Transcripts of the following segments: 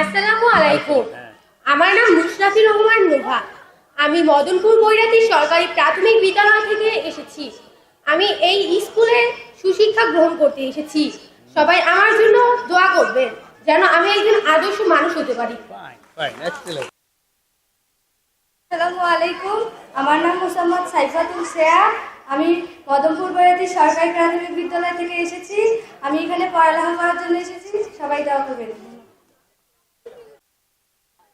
আসসালামু আলাইকুম। আমার নাম মুশরাফি রহমান নোভা। আমি মদনপুর বৈরাতি সরকারি প্রাথমিক বিদ্যালয় থেকে এসেছি। আমি এই স্কুলে সুশিক্ষা গ্রহণ করতে এসেছি। সবাই আমার জন্য দোয়া করবেন যেন আমি একজন আদর্শ মানুষ হতে পারি. আসসালামু আলাইকুম আমার নাম মোসাম্মদ সাইফাতুল শ্রেয়া আমি মদনপুর বৈরাতি সরকারি প্রাথমিক বিদ্যালয় থেকে এসেছি। আমি এখানে পড়ালেখা করার জন্য এসেছি। সবাই দোয়া করবেন।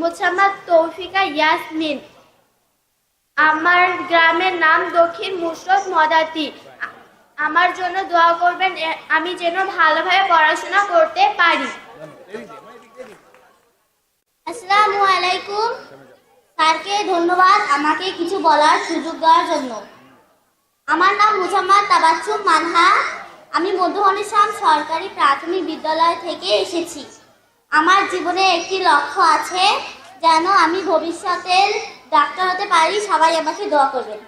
মোসাম্মদ তৌফিকা ইয়াসমিন। আমার গ্রামের নাম দক্ষিণ মুশরত মদাতি। আমার জন্য দোয়া করবেন আমি যেন ভালোভাবে পড়াশোনা করতে পারি। আসসালামু আলাইকুম। স্যারকে ধন্যবাদ আমাকে কিছু বলার সুযোগ দেওয়ার জন্য। আমার নাম মুসাম্মদ তাবাচ্চুম মানহা। আমি মধুহনিসাম সরকারি প্রাথমিক বিদ্যালয় থেকে এসেছি। আমার জীবনে একটি লক্ষ্য আছে, যেন আমি ভবিষ্যতের ডাক্তার হতে পারি। সবাই আমাকে দোয়া করবেন।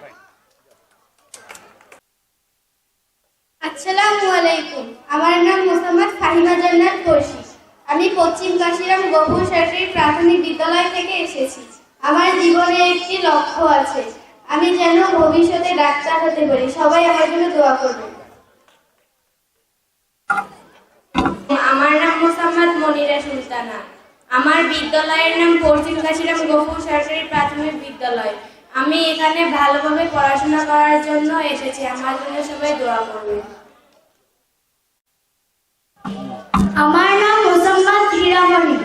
আসসালামু আলাইকুম। আমার নাম মোসাম্মদ ফাহিমা জান্নাত পড়শি আমি পশ্চিম কাশিরাম গভুর সরকারি প্রাথমিক বিদ্যালয় থেকে এসেছি। আমার জীবনে একটি লক্ষ্য আছে। আমি যেন ভবিষ্যতে ডাক্তার হতে পারি। সবাই আমার জন্য দোয়া করবেন। আমার নাম মোসাম্মদ মনিরা সুলতানা। আমার বিদ্যালয়ের নাম পশ্চিম কাশিরাম গফুর সরকারি প্রাথমিক বিদ্যালয়। আমি এখানে ভালোভাবে পড়াশোনা করার জন্য এসেছি। আমার জন্য সবাই দোয়া করবেন। আমার নাম মোসাম্মদ হীরামণি।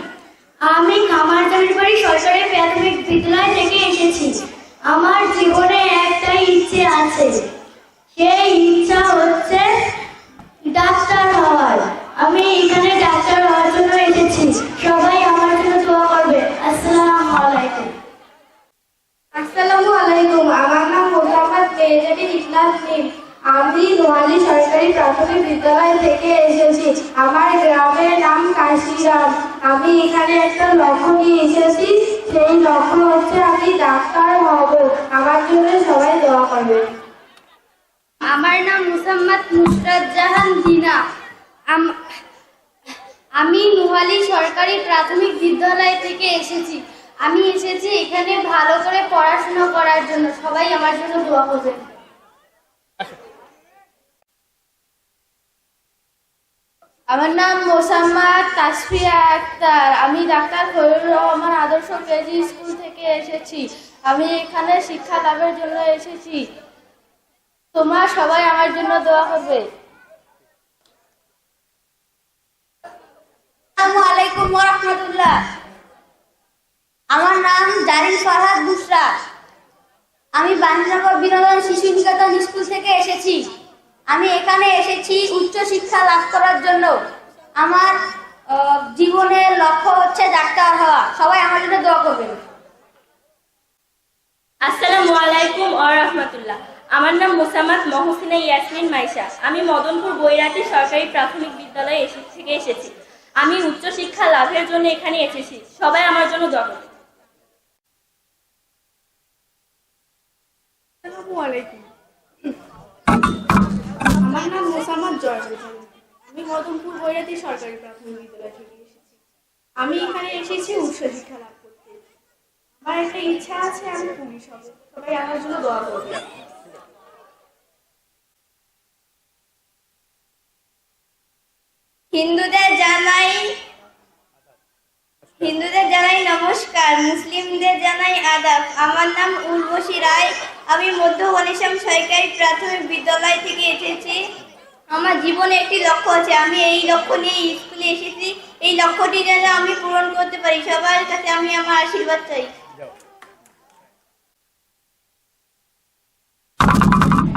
আমি কামারজানিবাড়ি সরকারি প্রাথমিক বিদ্যালয় থেকে এসেছি। আমার জীবনে একটাই ইচ্ছে আছে। সেই প্রাথমিক বিদ্যালয় থেকে এসেছি। আমার গ্রামের নাম কাশিরাম। আমি এখানে একটা লক্ষ্য নিয়ে এসেছি। সেই লক্ষ্য হচ্ছে আমি ডাক্তার হব। আমার জন্য সবাই দোয়া করবে। আমার নাম মুসাম্মদ নুসরাত জাহান দিনা আম- নোয়ালি সরকারি প্রাথমিক বিদ্যালয় থেকে এসেছি। আমি এসেছি এখানে ভালো করে পড়াশোনা করার জন্য। সবাই আমার জন্য দোয়া করবেন। আমার নাম মোসাম্মদ তাসফিয়া আক্তার। আমি ডাক্তার ফজলুর রহমান আদর্শ কেজি স্কুল থেকে এসেছি। আমি এখানে শিক্ষা লাভের জন্য এসেছি। তোমার সবাই আমার জন্য দোয়া করবে। আলাইকুম রাহমাতুল্লাহ। আমার নাম জারিন ফরহাদ বুশরা আমি বাণীনগর বিনোদন শিশু নিকেতন স্কুল থেকে এসেছি। আমি এখানে এসেছি উচ্চ শিক্ষা লাভ করার জন্য। আমার জীবনের লক্ষ্য হচ্ছে ডাক্তার হওয়া। সবাই আমার জন্য দোয়া করবেন। আসসালামু আলাইকুম রহমতুল্লাহ। আমার নাম মোসাম্মদ মহসিনা ইয়াসমিন মাইশা। আমি মদনপুর বৈরাতি সরকারি প্রাথমিক বিদ্যালয়ে এসে থেকে এসেছি। আমি উচ্চশিক্ষা লাভের জন্য এখানে এসেছি। সবাই আমার জন্য দোয়া করবেন। আসসালামু আলাইকুম। আমার নাম আমি মদনপুর বৈরাতি সরকারি প্রাথমিক বিদ্যালয় থেকে এসেছি। আমি এখানে এসেছি উচ্চ শিক্ষা লাভ করতে। আমার একটা ইচ্ছা আছে, আমি পুলিশ হব। সবাই আমার জন্য দোয়া করবে হিন্দুদের জানাই হিন্দুদের জানাই নমস্কার, মুসলিমদের জানাই আদাব। আমার নাম উর্বশী রায়। আমি মধ্য গণেশম সরকারি প্রাথমিক বিদ্যালয় থেকে এসেছি। আমার জীবনে একটি লক্ষ্য আছে। আমি এই লক্ষ্য নিয়ে স্কুলে এসেছি। এই লক্ষ্যটি যেন আমি পূরণ করতে পারি। সবার কাছে আমি আমার আশীর্বাদ চাই।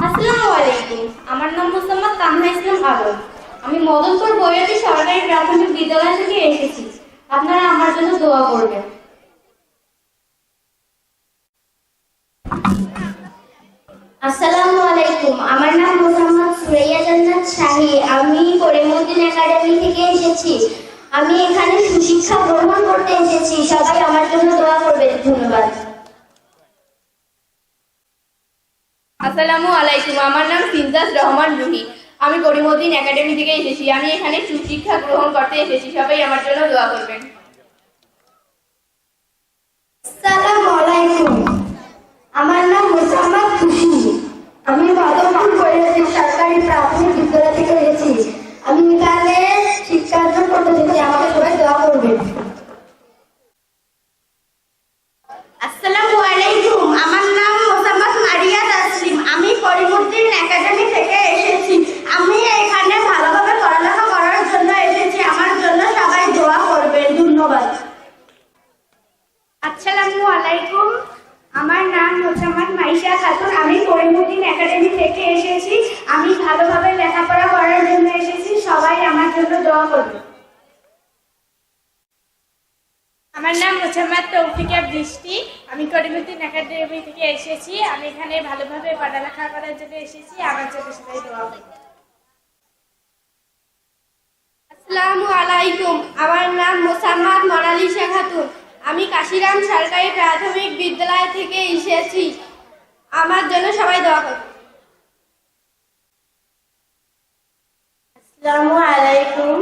আসসালামু আলাইকুম। আমার নাম মোসাম্মদ তানহা ইসলাম আলম আমি মদনপুর বৈরাটি সরকারি প্রাথমিক বিদ্যালয় থেকে এসেছি। আপনারা আমার জন্য দোয়া করবেন। আসসালামু আলাইকুম, আমার নাম মোহাম্মদ সুরাইয়া জান্নাত শাহী। আমি করিমউদ্দিন একাডেমি থেকে এসেছি। আমি এখানে সুশিক্ষা গ্রহণ করতে এসেছি। সবাই আমার জন্য দোয়া করবেন। ধন্যবাদ। আসসালামু আলাইকুম, আমার নাম সিনজাজ রহমান রুহি। আমি করিমউদ্দিন একাডেমি থেকে এসেছি। আমি এখানে সুশিক্ষা গ্রহণ করতে এসেছি। সবাই আমার জন্য দোয়া করবেন। আমার নাম মোসাম্মদ খুশি। আমি মাধবপুর কলেজের সরকারি প্রাথমিক বিদ্যালয় থেকে এসেছি। আমি এখানে করতে এসেছি আমাকে সবাই দোয়া করবেন আসসালামু আলাইকুম আমার নাম মোসাম্মদ মারিয়া তাসলিম আমি করিমউদ্দিন একাডেমি থেকে এসেছি আমি এখানে ভালোভাবে পড়ালেখা করার জন্য এসেছি আমার জন্য সবাই দোয়া করবেন ধন্যবাদ আসসালামু আলাইকুম আমার নাম মোসাম্মদ মাইশা খাতুন আমি করিমুদ্দিন একাডেমি থেকে এসেছি। আমি ভালোভাবে লেখাপড়া করার জন্য এসেছি। সবাই আমার জন্য দোয়া করবে। আমার নাম মোসাম্মদ তৌফিকা বৃষ্টি আমি করিমুদ্দিন একাডেমি থেকে এসেছি। আমি এখানে ভালোভাবে পড়ালেখা করার জন্য এসেছি। আমার জন্য সবাই দোয়া করবেন। আসসালামু আলাইকুম। আমার নাম মোসাম্মদ মনালিসা খাতুন আমি কাশিরাম সরকারি প্রাথমিক বিদ্যালয় থেকে এসেছি। আমার জন্য সবাই দোয়া করুন আসসালামু আলাইকুম।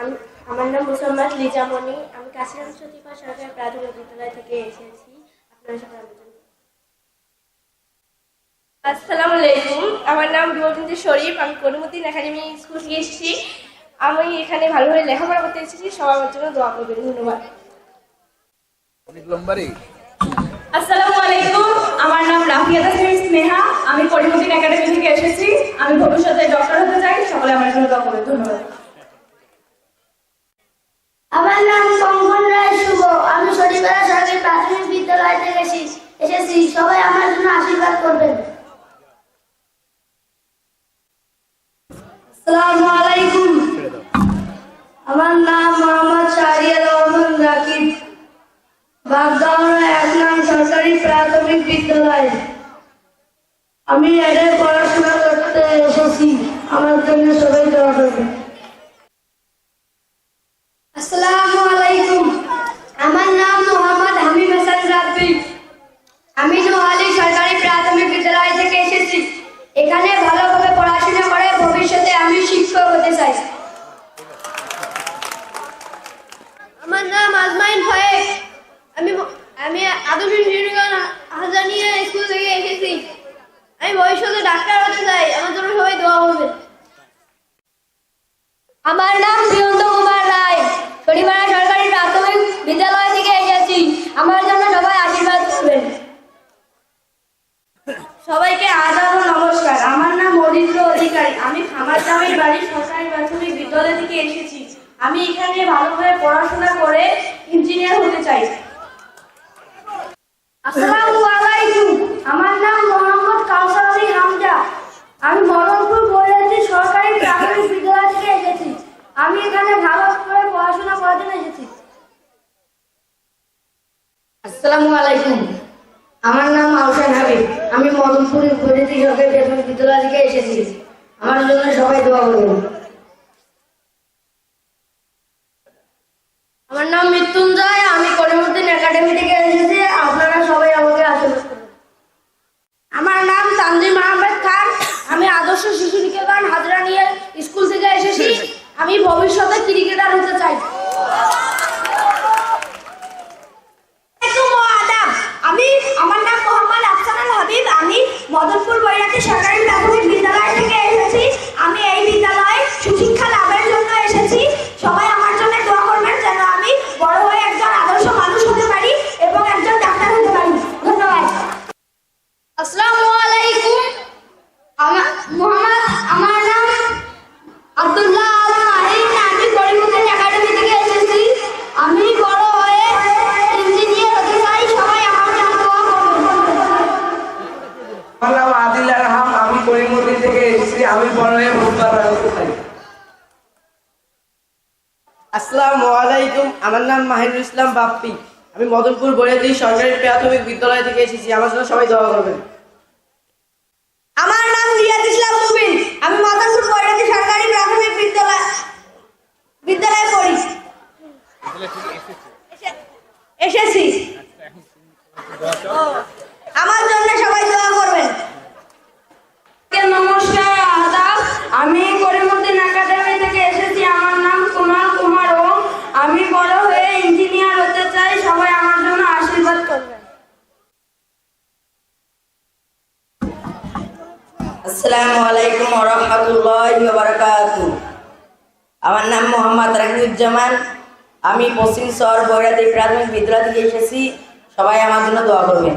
আমি আমার নাম মুসাম্মদ লিজামণি আমি কাশিরাম সতীপা সরকারি প্রাথমিক বিদ্যালয় থেকে এসেছি। আপনারা সবাই আমার জন্য আসসালামু আলাইকুম। আমার নাম রুমন্দি শরীফ। আমি করিমুদ্দিন একাডেমি স্কুল থেকে এসেছি। আমি এখানে ভালোভাবে লেখাপড়া করতে এসেছি। সবাই আমার জন্য দোয়া করবেন। ধন্যবাদ। অনেক লম্বারে আসসালামু আলাইকুম। আমার নাম রাফিয়া তাসমির স্নেহা। আমি করিমুদ্দিন একাডেমি থেকে এসেছি। আমি ভবিষ্যতে ডক্টর হতে চাই। সকলে আমার জন্য দোয়া করবেন। ধন্যবাদ। আমার নাম কঙ্কন রায় শুভ। আমি শনিবার সরকারি প্রাথমিক বিদ্যালয় থেকে এসেছি এসেছি। সবাই আমার জন্য আশীর্বাদ করবেন। আসসালামু আলাইকুম। আমি এডে পড়াশোনা করতে এসেছি আমার জন্য সবাই দোয়া করবেন আসসালামু আলাইকুম আমার নাম মোহাম্মদ হামিদ হাসান রাব্বি আমি নোয়ালি সরকারি প্রাথমিক বিদ্যালয় থেকে এসেছি এখানে ভালোভাবে পড়াশোনা করে ভবিষ্যতে আমি শিক্ষক হতে চাই আমার নাম আজমাইন ফয়েক আমি আমি আদর্শ ইঞ্জিনিয়ারিং হাজানিয়া স্কুল থেকে এসেছি আমি ভবিষ্যতে ডাক্তার হতে চাই আমার জন্য সবাই দোয়া করবেন আমার নাম প্রিয়ন্ত কুমার রায় শনিবার সরকারি প্রাথমিক বিদ্যালয় থেকে এসেছি আমার জন্য সবাই আশীর্বাদ করবেন সবাইকে আদাব ও নমস্কার আমার নাম মরিন্দ্র অধিকারী আমি খামারদামের বাড়ির সরকারি প্রাথমিক বিদ্যালয় থেকে এসেছি এখানে ভালোভাবে পড়াশোনা করে ইঞ্জিনিয়ার হতে চাই। আসসালামু আলাইকুম। আমার নাম মোহাম্মদ কাউসার হামজা। আমি মদনপুর বৈরাজি সরকারি প্রাথমিক বিদ্যালয় থেকে এসেছি। আমি এখানে ভালো করে পড়াশোনা করার জন্য এসেছি। আসসালামু আলাইকুম। আমার নাম আহসান হাবিব। আমি মদনপুর বৈরাজি সরকারি প্রাথমিক বিদ্যালয় থেকে এসেছি। আমার জন্য সবাই দোয়া করবেন আমার নাম মৃত্যুঞ্জয়, আমি করিমুদ্দিন একাডেমি থেকে এসেছি, আপনারা সবাই আমাকে আশীর্বাদ আমার নাম তানজিম আহমেদ খান, আমি আদর্শ শিশু নিকেতন আমি পরে আমার নাম মাহিনুল ইসলাম বাপ্পি। আমি মদনপুর বৈরাদি সরকারি প্রাথমিক বিদ্যালয় থেকে এসেছি। আমার জন্য সবাই দোয়া করবেন। আমার নাম রিয়াজ ইসলাম আমি মদনপুর আসসালামু আলাইকুম রহমতুল্লাহি আমার নাম মোহাম্মদ রাকিবুজ্জামান আমি পশ্চিম শহর বৈরাদি প্রাথমিক বিদ্যালয় থেকে এসেছি। সবাই আমার জন্য দোয়া করবেন।